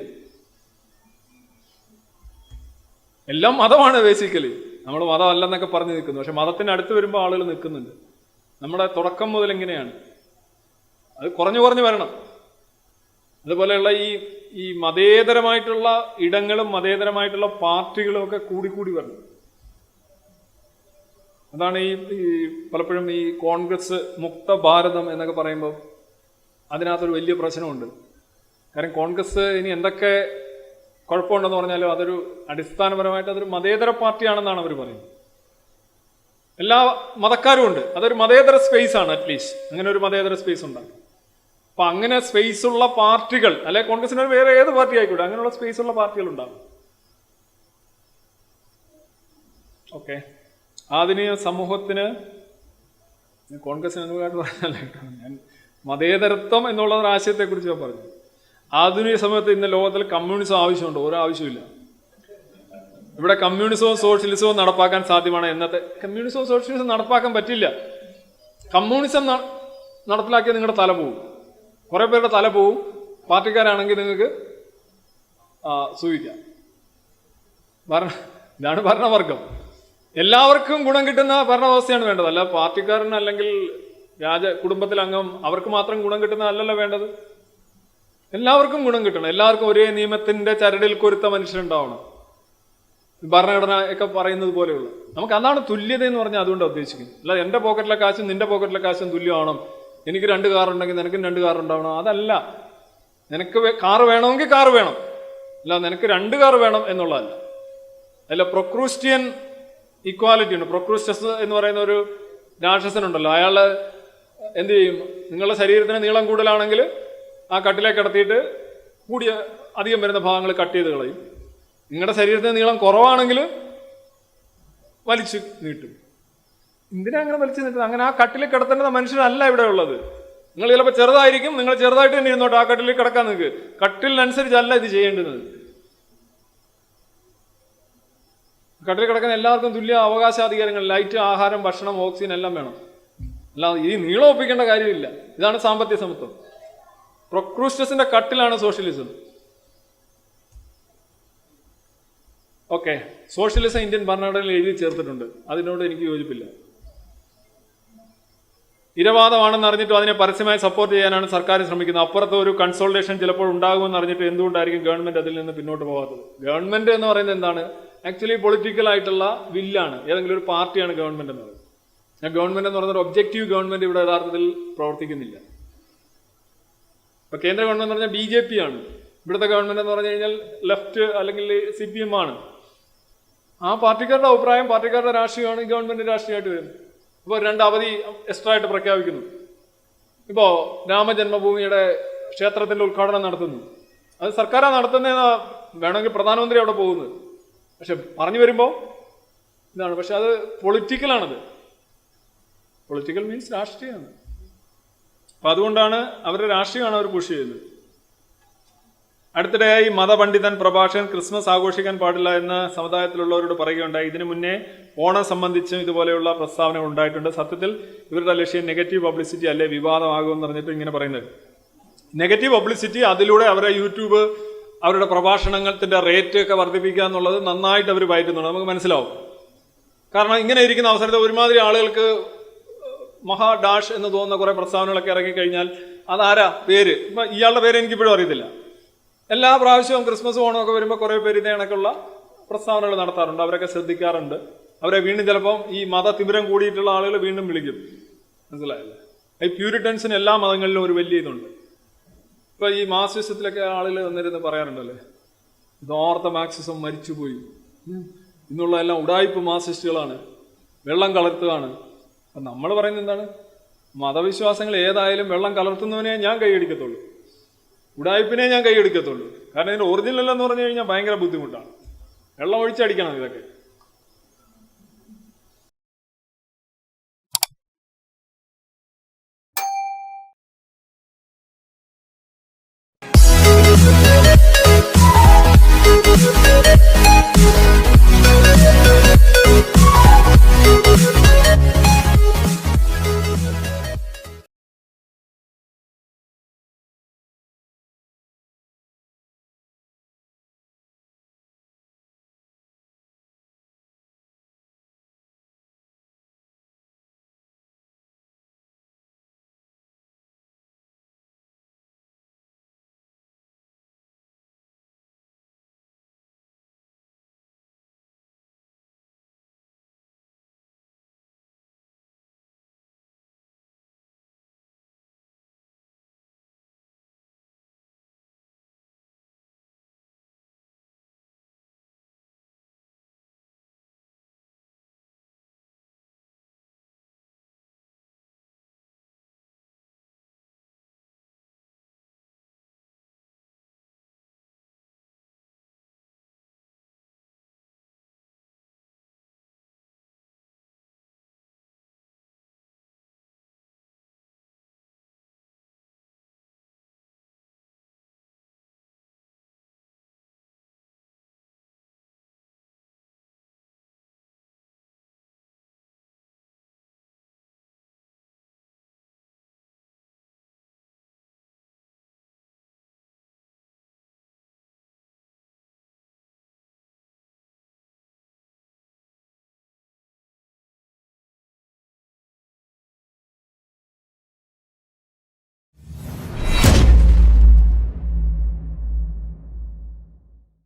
Speaker 1: എല്ലാം മതമാണ് ബേസിക്കലി നമ്മൾ മതം അല്ലെന്നൊക്കെ പറഞ്ഞു നിൽക്കുന്നു. പക്ഷെ മതത്തിന് അടുത്ത് വരുമ്പോൾ ആളുകൾ നിൽക്കുന്നുണ്ട്. നമ്മുടെ തുടക്കം മുതൽ എങ്ങനെയാണ് അത് കുറഞ്ഞു കുറഞ്ഞു വരണം. അതുപോലെയുള്ള ഈ ഈ മതേതരമായിട്ടുള്ള ഇടങ്ങളും മതേതരമായിട്ടുള്ള പാർട്ടികളും ഒക്കെ കൂടിക്കൂടി വരണം. അതാണ് ഈ പലപ്പോഴും ഈ കോൺഗ്രസ് മുക്ത ഭാരതം എന്നൊക്കെ പറയുമ്പോൾ അതിനകത്തൊരു വലിയ പ്രശ്നമുണ്ട്. കാരണം കോൺഗ്രസ് ഇനി എന്തൊക്കെ കുഴപ്പമുണ്ടെന്ന് പറഞ്ഞാലും അതൊരു അടിസ്ഥാനപരമായിട്ട് അതൊരു മതേതര പാർട്ടിയാണെന്നാണ് അവർ പറയുന്നത്. എല്ലാ മതക്കാരും ഉണ്ട്. അതൊരു മതേതര സ്പേസ് ആണ് അറ്റ്ലീസ്റ്റ് അങ്ങനെ ഒരു മതേതര സ്പേസ് ഉണ്ടാകും. അപ്പൊ അങ്ങനെ സ്പേസ് ഉള്ള പാർട്ടികൾ അല്ലെ കോൺഗ്രസിന് വേറെ ഏത് പാർട്ടി ആയിക്കോട്ടെ അങ്ങനെയുള്ള സ്പേസ് ഉള്ള പാർട്ടികൾ ഉണ്ടാകും. ഓക്കെ ആധുനിക സമൂഹത്തിന് കോൺഗ്രസ് ഞാൻ മതേതരത്വം എന്നുള്ള ഒരു ആശയത്തെക്കുറിച്ച് ഞാൻ പറഞ്ഞു. ആധുനിക സമയത്ത് ഇന്ന് ലോകത്തിൽ കമ്മ്യൂണിസം ആവശ്യമുണ്ട്? ഒരു ആവശ്യമില്ല ഇവിടെ കമ്മ്യൂണിസവും സോഷ്യലിസവും നടപ്പാക്കാൻ സാധ്യമാണ് എന്നത്തെ കമ്മ്യൂണിസവും സോഷ്യലിസവും നടപ്പാക്കാൻ പറ്റില്ല. കമ്മ്യൂണിസം നടപ്പിലാക്കിയ നിങ്ങളുടെ തല പോവും. കുറെ പേരുടെ തല പോവും. പാർട്ടിക്കാരാണെങ്കിൽ നിങ്ങൾക്ക് സൂചിക്കാം. ഭരണ ഇതാണ് ഭരണവർഗം. എല്ലാവർക്കും ഗുണം കിട്ടുന്ന ഭരണവ്യവസ്ഥയാണ് വേണ്ടത്. അല്ല പാർട്ടിക്കാരൻ അല്ലെങ്കിൽ രാജ കുടുംബത്തിലെ അംഗം അവർക്ക് മാത്രം ഗുണം കിട്ടുന്ന അല്ലല്ലോ വേണ്ടത്? എല്ലാവർക്കും ഗുണം കിട്ടണം. എല്ലാവർക്കും ഒരേ നിയമത്തിന്റെ ചരടിൽ കൊരുത്ത മനുഷ്യരുണ്ടാവണം. ഭരണഘടന ഒക്കെ പറയുന്നത് പോലെയുള്ള. നമുക്ക് അതാണ് തുല്യത എന്ന് പറഞ്ഞാൽ അതുകൊണ്ടാണ് ഉദ്ദേശിക്കുന്നത്. അല്ല എന്റെ പോക്കറ്റിലെ കാശും നിന്റെ പോക്കറ്റിലെ കാശും തുല്യമാണോ? എനിക്ക് രണ്ട് കാർ ഉണ്ടെങ്കിൽ നിനക്കും രണ്ട് കാർ ഉണ്ടാവണം. അതല്ല. നിനക്ക് കാർ വേണമെങ്കിൽ കാർ വേണം. അല്ല നിനക്ക് രണ്ട് കാർ വേണം എന്നുള്ളതല്ല. അല്ല പ്രൊക്രൂസ്റ്റിയൻ ഇക്വാലിറ്റി ഉണ്ട്. പ്രൊക്രൂസ്റ്റസ് എന്ന് പറയുന്ന ഒരു രാക്ഷസനുണ്ടല്ലോ അയാൾ എന്ത് ചെയ്യും? നിങ്ങളുടെ ശരീരത്തിന് നീളം കൂടുതലാണെങ്കിൽ ആ കട്ടിലേക്ക് കിടത്തിയിട്ട് കൂടിയ അധികം വരുന്ന ഭാഗങ്ങൾ കട്ട് ചെയ്ത് കളയും. നിങ്ങളുടെ ശരീരത്തിന് നീളം കുറവാണെങ്കിൽ വലിച്ചു നീട്ടും. എന്തിനാ അങ്ങനെ വലിച്ചു നീട്ടുന്നത്? അങ്ങനെ ആ കട്ടിൽ കിടത്തേണ്ടത് മനുഷ്യരല്ല ഇവിടെ ഉള്ളത്. നിങ്ങൾ ചിലപ്പോൾ ചെറുതായിരിക്കും നിങ്ങൾ ചെറുതായിട്ട് തന്നെ ഇരുന്നോട്ടെ ആ കട്ടിൽ കിടക്കാൻ നിങ്ങൾക്ക് കട്ടിലിനനുസരിച്ചല്ല ഇത് ചെയ്യേണ്ടത്. കട്ടിൽ കിടക്കുന്ന എല്ലാവർക്കും തുല്യ അവകാശാധികാരങ്ങൾ ലൈറ്റ് ആഹാരം ഭക്ഷണം ഓക്സിജൻ എല്ലാം വേണം. അല്ലാതെ ഈ നീളം ഒപ്പിക്കേണ്ട കാര്യമില്ല. ഇതാണ് സാമ്പത്തിക സമത്വം. പ്രൊക്രൂസ്റ്റസിന്റെ കട്ടിലാണ് സോഷ്യലിസം ഓക്കെ സോഷ്യലിസം ഇന്ത്യൻ ഭരണഘടനയിൽ എഴുതി ചേർത്തിട്ടുണ്ട്. അതിനോട് എനിക്ക് യോജിപ്പില്ല. ഇരവാദമാണെന്ന് അറിഞ്ഞിട്ട് അതിനെ പരസ്യമായി സപ്പോർട്ട് ചെയ്യാനാണ് സർക്കാർ ശ്രമിക്കുന്നത്. അപ്പുറത്ത് ഒരു കൺസോൾട്ടേഷൻ ചിലപ്പോൾ ഉണ്ടാകുമെന്ന് അറിഞ്ഞിട്ട് എന്തുകൊണ്ടായിരിക്കും ഗവൺമെന്റ് അതിൽ നിന്ന് പിന്നോട്ട് പോകാത്തത്? ഗവൺമെന്റ് എന്ന് പറയുന്നത് എന്താണ്? ആക്ച്വലി പൊളിറ്റിക്കൽ ആയിട്ടുള്ള വില്ലാണ് ഏതെങ്കിലും ഒരു പാർട്ടിയാണ് ഗവൺമെന്റ് എന്ന് പറയുന്നത്. ഞാൻ ഗവൺമെന്റ് എന്ന് പറയുന്ന ഒരു ഒബ്ജക്റ്റീവ് ഗവൺമെന്റ് ഇവിടെ യഥാർത്ഥത്തിൽ പ്രവർത്തിക്കുന്നില്ല. ഇപ്പൊ കേന്ദ്ര ഗവൺമെന്റ് എന്ന് പറഞ്ഞാൽ ബി ജെ പി ആണ്. ഇവിടുത്തെ ഗവൺമെന്റ് എന്ന് പറഞ്ഞു കഴിഞ്ഞാൽ ലെഫ്റ്റ് അല്ലെങ്കിൽ സി പി എം ആണ്. ആ പാർട്ടിക്കാരുടെ അഭിപ്രായം പാർട്ടിക്കാരുടെ രാഷ്ട്രീയമാണ് ഈ ഗവൺമെന്റ് രാഷ്ട്രീയമായിട്ട് വരുന്നത്. ഇപ്പോൾ രണ്ട് അവധി എക്സ്ട്രാ ആയിട്ട് പ്രഖ്യാപിക്കുന്നു. ഇപ്പോ രാമജന്മഭൂമിയുടെ ക്ഷേത്രത്തിന്റെ ഉദ്ഘാടനം നടത്തുന്നു. അത് സർക്കാരാണ് നടത്തുന്നതെന്ന് വേണമെങ്കിൽ പ്രധാനമന്ത്രി അവിടെ പോകുന്നത്. പക്ഷെ പറഞ്ഞു വരുമ്പോൾ ഇതാണ്. പക്ഷെ അത് പൊളിറ്റിക്കലാണത് പൊളിറ്റിക്കൽ മീൻസ് രാഷ്ട്രീയമാണ്. അപ്പൊ അതുകൊണ്ടാണ് അവരുടെ രാഷ്ട്രീയമാണ് അവർ പുഷ് ചെയ്യുന്നത്. അടുത്തിടെയായി മതപണ്ഡിതൻ പ്രഭാഷകൻ ക്രിസ്മസ് ആഘോഷിക്കാൻ പാടില്ല എന്ന് സമുദായത്തിലുള്ളവരോട് പറയുകയുണ്ടായി. ഇതിനു മുന്നേ ഓണം സംബന്ധിച്ചും ഇതുപോലെയുള്ള പ്രസ്താവന ഉണ്ടായിട്ടുണ്ട്. സത്യത്തിൽ ഇവരുടെ ലക്ഷ്യം നെഗറ്റീവ് പബ്ലിസിറ്റി അല്ലെ വിവാദമാകുമെന്ന് പറഞ്ഞിട്ട് ഇങ്ങനെ പറയുന്നത്. നെഗറ്റീവ് പബ്ലിസിറ്റി അതിലൂടെ അവരെ യൂട്യൂബ് അവരുടെ പ്രഭാഷണങ്ങളുടെ റേറ്റ് ഒക്കെ വർദ്ധിപ്പിക്കുക എന്നുള്ളത് നന്നായിട്ട് അവർ വായിക്കുന്നുണ്ട്. നമുക്ക് മനസ്സിലാവും. കാരണം ഇങ്ങനെ ഇരിക്കുന്ന അവസരത്തിൽ ഒരുമാതിരി ആളുകൾക്ക് മഹാ ഡാഷ് എന്ന് തോന്നുന്ന കുറെ പ്രസ്താവനകളൊക്കെ ഇറങ്ങിക്കഴിഞ്ഞാൽ അതാരാ? പേര്. ഇപ്പൊ ഇയാളുടെ പേര് എനിക്കിപ്പോഴും അറിയത്തില്ല. എല്ലാ പ്രാവശ്യവും ക്രിസ്മസ് ഓണം ഒക്കെ വരുമ്പോൾ കുറേ പേര് ഇതേ കണക്കുള്ള പ്രസ്താവനകൾ നടത്താറുണ്ട്. അവരൊക്കെ ശ്രദ്ധിക്കാറുണ്ട്. അവരെ വീണ്ടും ചിലപ്പം ഈ മത തിമിരം കൂടിയിട്ടുള്ള ആളുകൾ വീണ്ടും വിളിക്കും. മനസ്സിലായല്ലേ? ഈ പ്യൂരിറ്റൻസിന് എല്ലാ മതങ്ങളിലും ഒരു വലിയ ഇതുണ്ട്. ഇപ്പൊ ഈ മാർസിസത്തിലൊക്കെ ആളുകൾ വന്നിരുന്ന് പറയാറുണ്ടല്ലേ? യഥാർത്ഥ മാർക്സിസം മരിച്ചുപോയി. ഇന്നുള്ള എല്ലാം ഉടായ്പ മാർസിസ്റ്റുകളാണ് വെള്ളം കലർത്തുകയാണ്. അപ്പൊ നമ്മൾ പറയുന്നത് എന്താണ്? മതവിശ്വാസങ്ങൾ ഏതായാലും വെള്ളം കലർത്തുന്നവനെ ഞാൻ കൈയടിക്കത്തുള്ളൂ. ഉടായ്പിനെ ഞാൻ കൈയെടുക്കത്തുള്ളൂ. കാരണം ഇതിന്റെ ഒറിജിനൽ എന്ന് പറഞ്ഞു കഴിഞ്ഞാൽ ഭയങ്കര ബുദ്ധിമുട്ടാണ്. വെള്ളം ഒഴിച്ചടിക്കണം ഇതൊക്കെ.